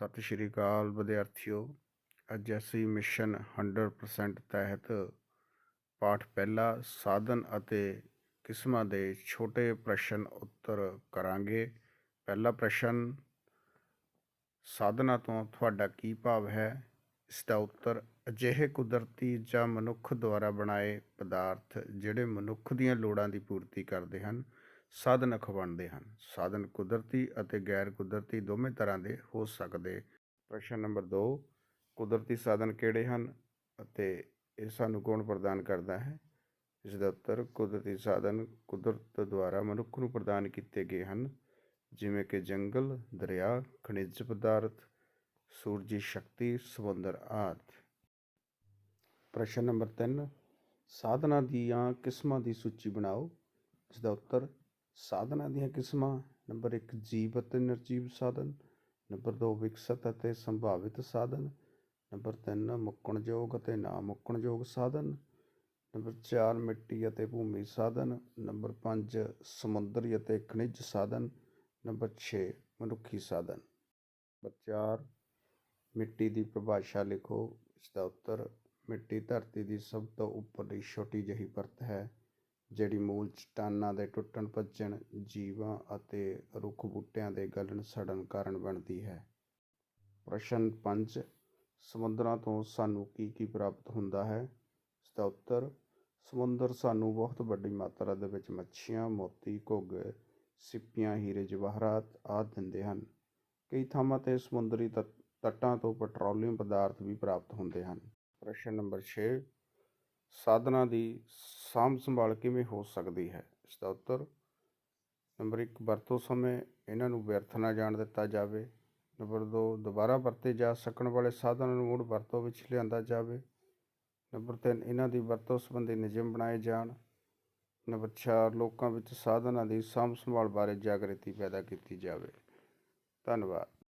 ਸਤਿ ਸ਼੍ਰੀ ਅਕਾਲ ਵਿਦਿਆਰਥੀਓ। ਅੱਜ ਅਸੀਂ ਮਿਸ਼ਨ 100% ਤਹਿਤ ਪਾਠ ਪਹਿਲਾ ਸਾਧਨ ਅਤੇ ਕਿਸਮਾਂ ਦੇ ਛੋਟੇ ਪ੍ਰਸ਼ਨ ਉੱਤਰ ਕਰਾਂਗੇ। ਪਹਿਲਾ ਪ੍ਰਸ਼ਨ, ਸਾਧਨਾ ਤੋਂ ਤੁਹਾਡਾ ਕੀ ਭਾਵ ਹੈ? ਇਸ ਦਾ ਉੱਤਰ, ਅਜਿਹੇ ਕੁਦਰਤੀ ਜਾਂ ਮਨੁੱਖ ਦੁਆਰਾ ਬਣਾਏ ਪਦਾਰਥ ਜਿਹੜੇ ਮਨੁੱਖ ਦੀਆਂ ਲੋੜਾਂ ਦੀ ਪੂਰਤੀ ਕਰਦੇ ਹਨ ਸਾਧਨ ਅਖਵਾਉਂਦੇ ਹਨ। ਸਾਧਨ ਕੁਦਰਤੀ ਅਤੇ ਗੈਰ ਕੁਦਰਤੀ ਦੋਵੇਂ ਤਰ੍ਹਾਂ ਦੇ ਹੋ ਸਕਦੇ। ਪ੍ਰਸ਼ਨ ਨੰਬਰ 2 ਕੁਦਰਤੀ ਸਾਧਨ ਕਿਹੜੇ ਹਨ ਅਤੇ ਇਹ ਸਾਨੂੰ ਕੌਣ ਪ੍ਰਦਾਨ ਕਰਦਾ ਹੈ? ਇਸ ਦਾ ਉੱਤਰ, ਕੁਦਰਤੀ ਸਾਧਨ ਕੁਦਰਤ ਦੁਆਰਾ ਮਨੁੱਖ ਨੂੰ ਪ੍ਰਦਾਨ ਕੀਤੇ ਗਏ ਹਨ, ਜਿਵੇਂ ਕਿ ਜੰਗਲ, ਦਰਿਆ, ਖਣਿਜ ਪਦਾਰਥ, ਸੂਰਜੀ ਸ਼ਕਤੀ, ਸਮੁੰਦਰ ਆਦਿ। ਪ੍ਰਸ਼ਨ ਨੰਬਰ 3 ਸਾਧਨਾਂ ਦੀਆਂ ਕਿਸਮਾਂ ਦੀ ਸੂਚੀ ਬਣਾਓ। ਇਸ ਦਾ ਉੱਤਰ ਸਾਧਨਾਂ ਦੀਆਂ ਕਿਸਮਾਂ, ਨੰਬਰ 1 ਜੀਵ ਅਤੇ ਨਿਰਜੀਵ ਸਾਧਨ, ਨੰਬਰ 2 ਵਿਕਸਤ ਅਤੇ ਸੰਭਾਵਿਤ ਸਾਧਨ, ਨੰਬਰ 3 ਮੁੱਕਣਯੋਗ ਅਤੇ ਨਾ ਮੁੱਕਣਯੋਗ ਸਾਧਨ, ਨੰਬਰ 4 ਮਿੱਟੀ ਅਤੇ ਭੂਮੀ ਸਾਧਨ, ਨੰਬਰ 5 ਸਮੁੰਦਰੀ ਅਤੇ ਖਣਿਜ ਸਾਧਨ, ਨੰਬਰ 6 ਮਨੁੱਖੀ ਸਾਧਨ। ਨੰਬਰ 4 ਮਿੱਟੀ ਦੀ ਪਰਿਭਾਸ਼ਾ ਲਿਖੋ ਇਸ ਦਾ ਉੱਤਰ, ਮਿੱਟੀ ਧਰਤੀ ਦੀ ਸਭ ਤੋਂ ਉੱਪਰਲੀ ਛੋਟੀ ਜਿਹੀ ਪਰਤ ਹੈ। ਜਿਹੜੀ ਮੂਲ ਚਟਾਨਾਂ ਦੇ ਟੁੱਟਣ ਭੱਜਣ, ਜੀਵਾਂ ਅਤੇ ਰੁੱਖ ਬੂਟਿਆਂ ਦੇ ਗਲਣ ਸੜਨ ਕਾਰਨ ਬਣਦੀ ਹੈ। ਪ੍ਰਸ਼ਨ 5 ਸਮੁੰਦਰਾਂ ਤੋਂ ਸਾਨੂੰ ਕੀ ਕੀ ਪ੍ਰਾਪਤ ਹੁੰਦਾ ਹੈ? ਇਸ ਦਾ ਉੱਤਰ, ਸਮੁੰਦਰ ਸਾਨੂੰ ਬਹੁਤ ਵੱਡੀ ਮਾਤਰਾ ਦੇ ਵਿੱਚ ਮੱਛੀਆਂ, ਮੋਤੀ, ਘੁੱਗੇ, ਸਿੱਪੀਆਂ, ਹੀਰੇ, ਜਵਾਹਰਾਤ ਆਦਿ ਦਿੰਦੇ ਹਨ। ਕਈ ਥਾਵਾਂ ਤੇ ਸਮੁੰਦਰੀ ਤੱਟ- ਤੱਟਾਂ ਤੋਂ ਪੈਟਰੋਲੀਅਮ ਪਦਾਰਥ ਵੀ ਪ੍ਰਾਪਤ ਹੁੰਦੇ ਹਨ। ਪ੍ਰਸ਼ਨ ਨੰਬਰ 6 ਸਾਧਨਾਂ ਦੀ ਸਾਂਭ ਸੰਭਾਲ ਕਿਵੇਂ ਹੋ ਸਕਦੀ ਹੈ? ਇਸ ਦਾ ਉੱਤਰ, ਨੰਬਰ 1 ਵਰਤੋਂ ਸਮੇਂ ਇਹਨਾਂ ਨੂੰ ਵਿਅਰਥ ਨਾ ਜਾਣ ਦਿੱਤਾ ਜਾਵੇ। ਨੰਬਰ 2 ਦੁਬਾਰਾ ਵਰਤੇ ਜਾ ਸਕਣ ਵਾਲੇ ਸਾਧਨਾਂ ਨੂੰ ਮੁੜ ਵਰਤੋਂ ਵਿੱਚ ਲਿਆਂਦਾ ਜਾਵੇ। ਨੰਬਰ 3 ਇਹਨਾਂ ਦੀ ਵਰਤੋਂ ਸੰਬੰਧੀ ਨਿਯਮ ਬਣਾਏ ਜਾਣ। ਨੰਬਰ 4 ਲੋਕਾਂ ਵਿੱਚ ਸਾਧਨਾਂ ਦੀ ਸਾਂਭ ਸੰਭਾਲ ਬਾਰੇ ਜਾਗ੍ਰਿਤੀ ਪੈਦਾ ਕੀਤੀ ਜਾਵੇ। ਧੰਨਵਾਦ।